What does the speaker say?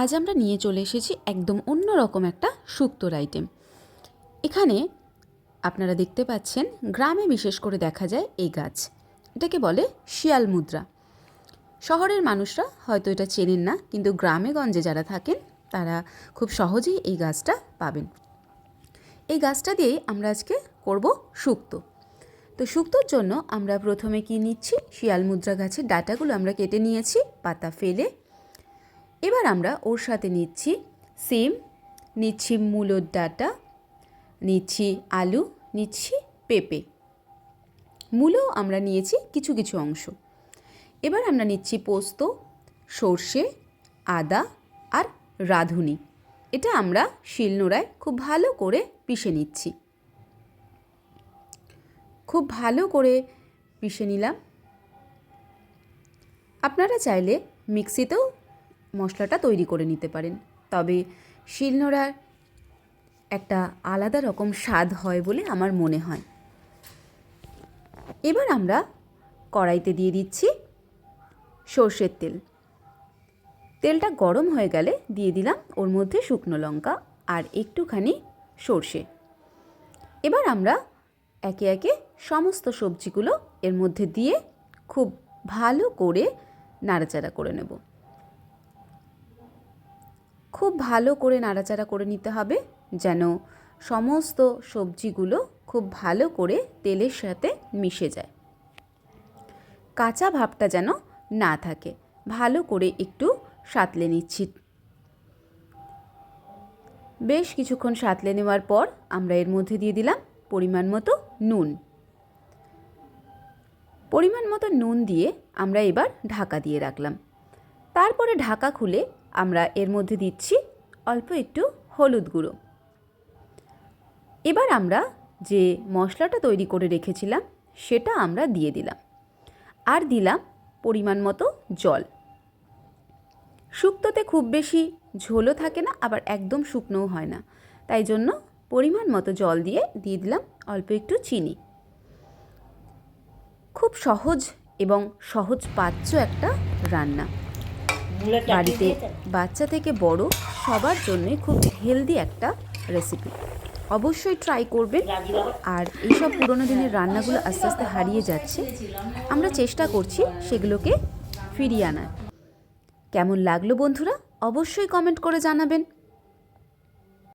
আজ আমরা নিয়ে চলে এসেছি একদম অন্য রকম একটা শুক্তোর আইটেম এখানে আপনারা দেখতে পাচ্ছেন, গ্রামে বিশেষ করে দেখা যায় এই গাছ। এটাকে বলে শিয়াল মুদ্রা। শহরের মানুষরা হয়তো এটা চেনেন না, কিন্তু গ্রামে গঞ্জে যারা থাকেন, তারা খুব সহজেই এই গাছটা পাবেন। এই গাছটা দিয়েই আমরা আজকে করব শুক্তো তো শুক্তোর জন্য আমরা প্রথমে কি নিচ্ছি? শিয়াল মুদ্রা গাছের ডাটাগুলো আমরা কেটে নিয়েছি, পাতা ফেলে এবার আমরা ওর সাথে নিচ্ছি সিম, নিচ্ছি মূলোর ডাটা, নিচ্ছি আলু, নিচ্ছি পেঁপে। মূলো আমরা নিয়েছি কিছু কিছু অংশ। এবার আমরা নিচ্ছি পোস্ত, সর্ষে, আদা আর রাঁধুনি। এটা আমরা শিলনোড়ায় খুব ভালো করে পিষে নিচ্ছি। খুব ভালো করে পিষে নিলাম। আপনারা চাইলে মিক্সিতেও মশলাটা তৈরি করে নিতে পারেন। তবে শিলনোড়ার একটা আলাদা রকম স্বাদ হয় বলে আমার মনে হয়। এবার আমরা কড়াইতে দিয়ে দিচ্ছি সর্ষের তেল। তেলটা গরম হয়ে গেলে দিয়ে দিলাম ওর মধ্যে শুকনো লঙ্কা আর একটুখানি সর্ষে। এবার আমরা একে একে সমস্ত সবজিগুলো এর মধ্যে দিয়ে খুব ভালো করে নাড়াচাড়া করে নেব। খুব ভালো করে নাড়াচাড়া করে নিতে হবে যেন সমস্ত সবজিগুলো খুব ভালো করে তেলের সাথে মিশে যায়। কাঁচা ভাবটা যেন না থাকে। ভালো করে একটু সাতলে নিচ্ছি। বেশ কিছুক্ষণ সাতলে নেওয়ার পর আমরা এর মধ্যে দিয়ে দিলাম পরিমাণ মতো নুন। পরিমাণ মতো নুন দিয়ে আমরা এবার ঢাকা দিয়ে রাখলাম। তারপরে ঢাকা খুলে আমরা এর মধ্যে দিচ্ছি অল্প একটু হলুদ গুঁড়ো। এবার আমরা যে মশলাটা তৈরি করে রেখেছিলাম, সেটা আমরা দিয়ে দিলাম। আর দিলাম পরিমাণ মতো জল। শুক্তোতে খুব বেশি ঝোলও থাকে না, আবার একদম শুকনোও হয় না। তাই জন্য পরিমাণ মতো জল দিয়ে দিয়ে দিলাম অল্প একটু চিনি। খুব সহজ এবং সহজ পাচ্য একটা রান্না। বাড়িতে বাচ্চা থেকে বড় সবার জন্য খুব হেলদি একটা রেসিপি অবশ্যই ট্রাই করবেন। আর এইসব পুরোনো দিনের রান্নাগুলো আস্তে আস্তে হারিয়ে যাচ্ছে। আমরা চেষ্টা করছি সেগুলোকে ফিরিয়ে আনার। কেমন লাগল বন্ধুরা? অবশ্যই কমেন্ট করে জানাবেন।